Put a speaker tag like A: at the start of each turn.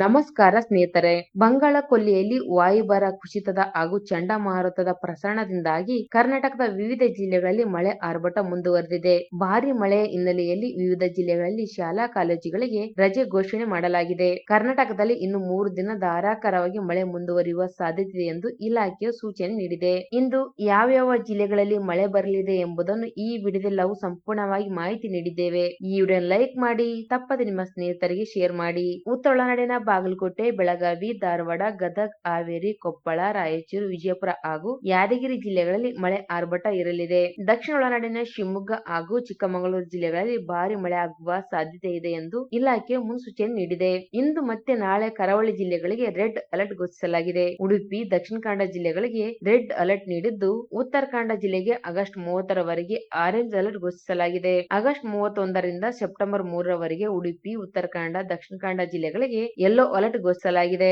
A: ನಮಸ್ಕಾರ ಸ್ನೇಹಿತರೆ. ಬಂಗಾಳ ಕೊಲ್ಲಿಯಲ್ಲಿ ವಾಯುಭಾರ ಕುಸಿತದ ಹಾಗೂ ಚಂಡಮಾರುತದ ಪ್ರಸರಣದಿಂದಾಗಿ ಕರ್ನಾಟಕದ ವಿವಿಧ ಜಿಲ್ಲೆಗಳಲ್ಲಿ ಮಳೆ ಆರ್ಭಟ ಮುಂದುವರೆದಿದೆ. ಭಾರಿ ಮಳೆಯ ಹಿನ್ನೆಲೆಯಲ್ಲಿ ವಿವಿಧ ಜಿಲ್ಲೆಗಳಲ್ಲಿ ಶಾಲಾ ಕಾಲೇಜುಗಳಿಗೆ ರಜೆ ಘೋಷಣೆ ಮಾಡಲಾಗಿದೆ. ಕರ್ನಾಟಕದಲ್ಲಿ ಇನ್ನು ಮೂರು ದಿನ ಧಾರಾಕಾರವಾಗಿ ಮಳೆ ಮುಂದುವರಿಯುವ ಸಾಧ್ಯತೆ ಇದೆ ಎಂದು ಇಲಾಖೆಯು ಸೂಚನೆ ನೀಡಿದೆ. ಇಂದು ಯಾವ್ಯಾವ ಜಿಲ್ಲೆಗಳಲ್ಲಿ ಮಳೆ ಬರಲಿದೆ ಎಂಬುದನ್ನು ಈ ವಿಡಿಯೋದಲ್ಲಿ ನಾವು ಸಂಪೂರ್ಣವಾಗಿ ಮಾಹಿತಿ ನೀಡಿದ್ದೇವೆ. ಈ ವಿಡಿಯೋ ಲೈಕ್ ಮಾಡಿ, ತಪ್ಪದೆ ನಿಮ್ಮ ಸ್ನೇಹಿತರಿಗೆ ಶೇರ್ ಮಾಡಿ. ಉತ್ತರ ಒಳನಾಡಿನ ಬಾಗಲಕೋಟೆ, ಬೆಳಗಾವಿ, ಧಾರವಾಡ, ಗದಗ, ಹಾವೇರಿ, ಕೊಪ್ಪಳ, ರಾಯಚೂರು, ವಿಜಯಪುರ ಹಾಗೂ ಯಾದಗಿರಿ ಜಿಲ್ಲೆಗಳಲ್ಲಿ ಮಳೆ ಆರ್ಭಟ ಇರಲಿದೆ. ದಕ್ಷಿಣ ಒಳನಾಡಿನ ಶಿವಮೊಗ್ಗ ಹಾಗೂ ಚಿಕ್ಕಮಗಳೂರು ಜಿಲ್ಲೆಗಳಲ್ಲಿ ಭಾರಿ ಮಳೆ ಆಗುವ ಸಾಧ್ಯತೆ ಇದೆ ಎಂದು ಇಲಾಖೆ ಮುನ್ಸೂಚನೆ ನೀಡಿದೆ. ಇಂದು ಮತ್ತೆ ನಾಳೆ ಕರಾವಳಿ ಜಿಲ್ಲೆಗಳಿಗೆ ರೆಡ್ ಅಲರ್ಟ್ ಘೋಷಿಸಲಾಗಿದೆ. ಉಡುಪಿ, ದಕ್ಷಿಣ ಕನ್ನಡ ಜಿಲ್ಲೆಗಳಿಗೆ ರೆಡ್ ಅಲರ್ಟ್ ನೀಡಿದ್ದು, ಉತ್ತರ ಕನ್ನಡ ಜಿಲ್ಲೆಗೆ ಆಗಸ್ಟ್ ಮೂವತ್ತರವರೆಗೆ ಆರೆಂಜ್ ಅಲರ್ಟ್ ಘೋಷಿಸಲಾಗಿದೆ. ಆಗಸ್ಟ್ ಮೂವತ್ತೊಂದರಿಂದ ಸೆಪ್ಟೆಂಬರ್ ಮೂರರವರೆಗೆ ಉಡುಪಿ, ಉತ್ತರ ಕನ್ನಡ, ದಕ್ಷಿಣ ಕನ್ನಡ ಜಿಲ್ಲೆಗಳಿಗೆ ಯೆಲ್ಲೋ ಅಲರ್ಟ್ ಘೋಷಿಸಲಾಗಿದೆ